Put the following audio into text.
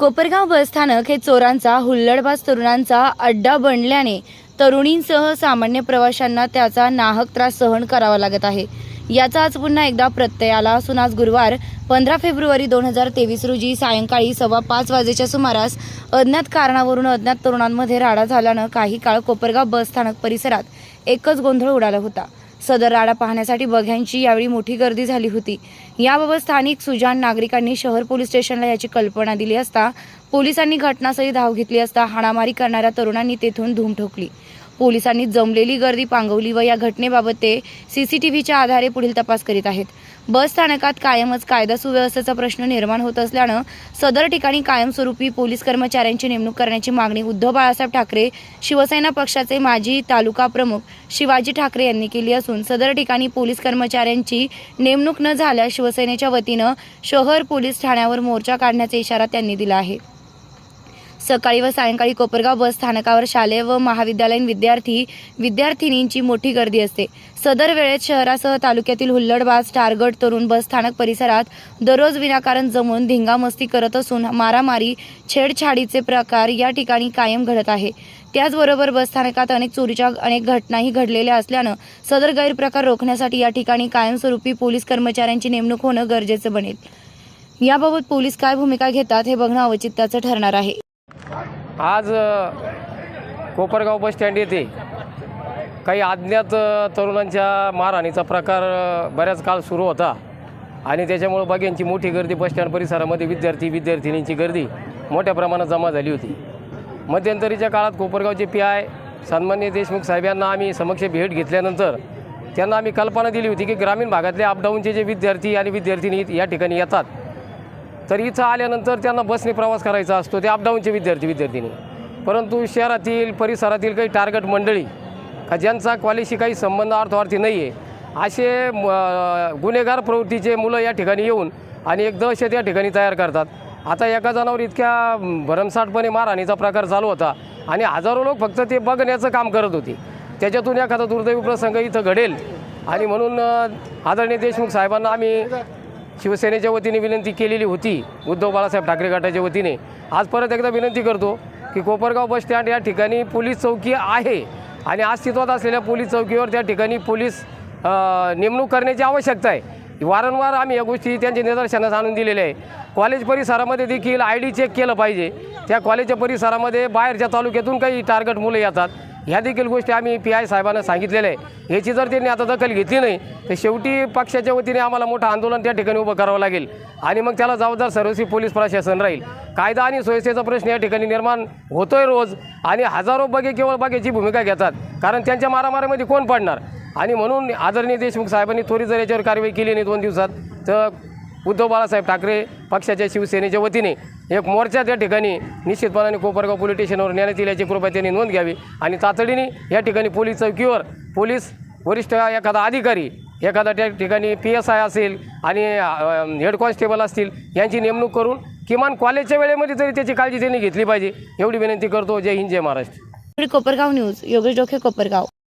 कोपरगाव बसस्थानक हे चोरांचा हुल्लडबाज तरुणांचा अड्डा बनल्याने तरुणींसह सामान्य प्रवाशांना त्याचा नाहक त्रास सहन करावा लागत आहे. याचा आज पुन्हा एकदा प्रत्यय आला असून आज गुरुवार पंधरा फेब्रुवारी दोन हजार तेवीस रोजी सायंकाळी सव्वा पाच वाजेच्या सुमारास अज्ञात कारणावरून अज्ञात तरुणांमध्ये राडा झाल्यानं काही काळ कोपरगाव बसस्थानक परिसरात एकच गोंधळ उडाला होता. सदर राडा पाहण्यासाठी बघ्यांची यावेळी मोठी गर्दी झाली होती. याबाबत स्थानिक सुजाण नागरिकांनी शहर पोलीस स्टेशनला याची कल्पना दिली असता पोलिसांनी घटनास्थळी धाव घेतली असता हाणामारी करणाऱ्या तरुणांनी तेथून धूम ठोकली. पोलिसांनी जमलेली गर्दी पांगवली व या घटनेबाबत ते सीसीटीव्हीच्या आधारे पुढील तपास करीत आहेत. बस स्थानकात कायमच कायदा सुव्यवस्थेचा प्रश्न निर्माण होत असल्यानं सदर ठिकाणी कायमस्वरूपी पोलीस कर्मचाऱ्यांची नेमणूक करण्याची मागणी उद्धव बाळासाहेब ठाकरे शिवसेना पक्षाचे माजी तालुका प्रमुख शिवाजी ठाकरे यांनी केली असून सदर ठिकाणी पोलीस कर्मचाऱ्यांची नेमणूक न झाल्यास शिवसेनेच्या वतीनं शहर पोलीस ठाण्यावर मोर्चा काढण्याचा इशारा त्यांनी दिला आहे. सकाळी व सायंकाळी कोपरगाव बस स्थानकावर शालेय व महाविद्यालयीन विद्यार्थी विद्यार्थिनींची मोठी गर्दी असते. सदर वेळेत शहरासह तालुक्यातील हुल्लडबाज टारगट तरुण बस स्थानक परिसरात दररोज विनाकारण जमून धिंगामस्ती करत असून मारामारी छेडछाडीचे प्रकार या ठिकाणी कायम घडत आहे. त्याचबरोबर बसस्थानकात अनेक चोरीच्या अनेक घटनाही घडलेल्या असल्यानं सदर गैरप्रकार रोखण्यासाठी या ठिकाणी कायमस्वरूपी पोलीस कर्मचाऱ्यांची नेमणूक होणं गरजेचं बनेल. याबाबत पोलीस काय भूमिका घेतात हे बघणं औचित्याचं ठरणार आहे. आज कोपरगाव बस स्टँड येथे काही अज्ञात तरुणांच्या मारहाणीचा प्रकार बऱ्याच काळ सुरू होता. आणि त्याच्यामुळं बघ्यांची मोठी गर्दी बस स्टँड परिसरामध्ये विद्यार्थी विद्यार्थिनींची गर्दी मोठ्या प्रमाणात जमा झाली होती. मध्यंतरीच्या काळात कोपरगावचे पी आय सन्मान्य देशमुख साहेबांना आम्ही समक्ष भेट घेतल्यानंतर त्यांना आम्ही कल्पना दिली होती की ग्रामीण भागातले अपडाऊनचे जे विद्यार्थी आणि विद्यार्थिनी या ठिकाणी येतात तर इथं आल्यानंतर त्यांना बसने प्रवास करायचा असतो. ते अपडाऊनचे विद्यार्थी विद्यार्थिनी. परंतु शहरातील परिसरातील काही टार्गेट मंडळी का ज्यांचा कॉलेजशी काही संबंध अर्थार्थी नाही आहे असे म- गुन्हेगार प्रवृत्तीचे मुलं या ठिकाणी येऊन आणि एक दहशत या ठिकाणी तयार करतात. आता एका जणावर इतक्या म, भरमसाठपणे मारहाणीचा प्रकार चालू होता आणि हजारो लोक फक्त ते बघण्याचं काम करत होते. त्याच्यातून एखादा दुर्दैवी प्रसंग इथं घडेल. आणि म्हणून आदरणीय देशमुख साहेबांना आम्ही शिवसेनेच्या वतीने विनंती केलेली होती. उद्धव बाळासाहेब ठाकरे गटाच्या वतीने. आज परत एकदा विनंती करतो की कोपरगाव बस स्टँड या ठिकाणी पोलीस चौकी आहे आणि अस्तित्वात असलेल्या पोलीस चौकीवर त्या ठिकाणी पोलीस नेमणूक करण्याची आवश्यकता आहे. वारंवार आम्ही या गोष्टी त्यांच्या निदर्शनास आणून दिलेल्या आहे. कॉलेज परिसरामध्ये देखील आय डी चेक केलं पाहिजे. त्या कॉलेजच्या परिसरामध्ये बाहेरच्या तालुक्यातून काही टार्गेट मुलं येतात. ह्या देखील गोष्टी आम्ही पी आय साहेबांना सांगितलेल्या आहे याची जर त्यांनी आता दखल घेतली नाही तर शेवटी पक्षाच्या वतीने आम्हाला मोठं आंदोलन त्या ठिकाणी उभं करावं लागेल. आणि मग त्याला जबाबदार सर्वस्वी पोलीस प्रशासन राहील. कायदा आणि सुव्यवस्थेचा प्रश्न या ठिकाणी निर्माण होतोय रोज आणि हजारो बगे केवळ बगेची भूमिका घेतात. कारण त्यांच्या मारामारीमध्ये कोण पडणार? आणि म्हणून आदरणीय देशमुख साहेबांनी थोडी जर याच्यावर कारवाई केली नाही दोन दिवसात तर उद्धव बाळासाहेब ठाकरे पक्षाच्या शिवसेनेच्या वतीने एक मोर्चा त्या ठिकाणी निश्चितपणाने कोपरगाव पोलीस स्टेशनवर नेण्यात येईल याची कृपया त्यांनी नोंद घ्यावी. आणि तातडीने या ठिकाणी पोलीस चौकीवर पोलीस वरिष्ठ एखादा अधिकारी एखादा त्या ठिकाणी पी एस आय असेल आणि हेड कॉन्स्टेबल असतील यांची नेमणूक करून किमान कॉलेजच्या वेळेमध्ये तरी त्याची काळजी त्यांनी घेतली पाहिजे. एवढी विनंती करतो. जय हिंद जय महाराष्ट्र. कोपरगाव न्यूज योगेश डोखे कोपरगाव.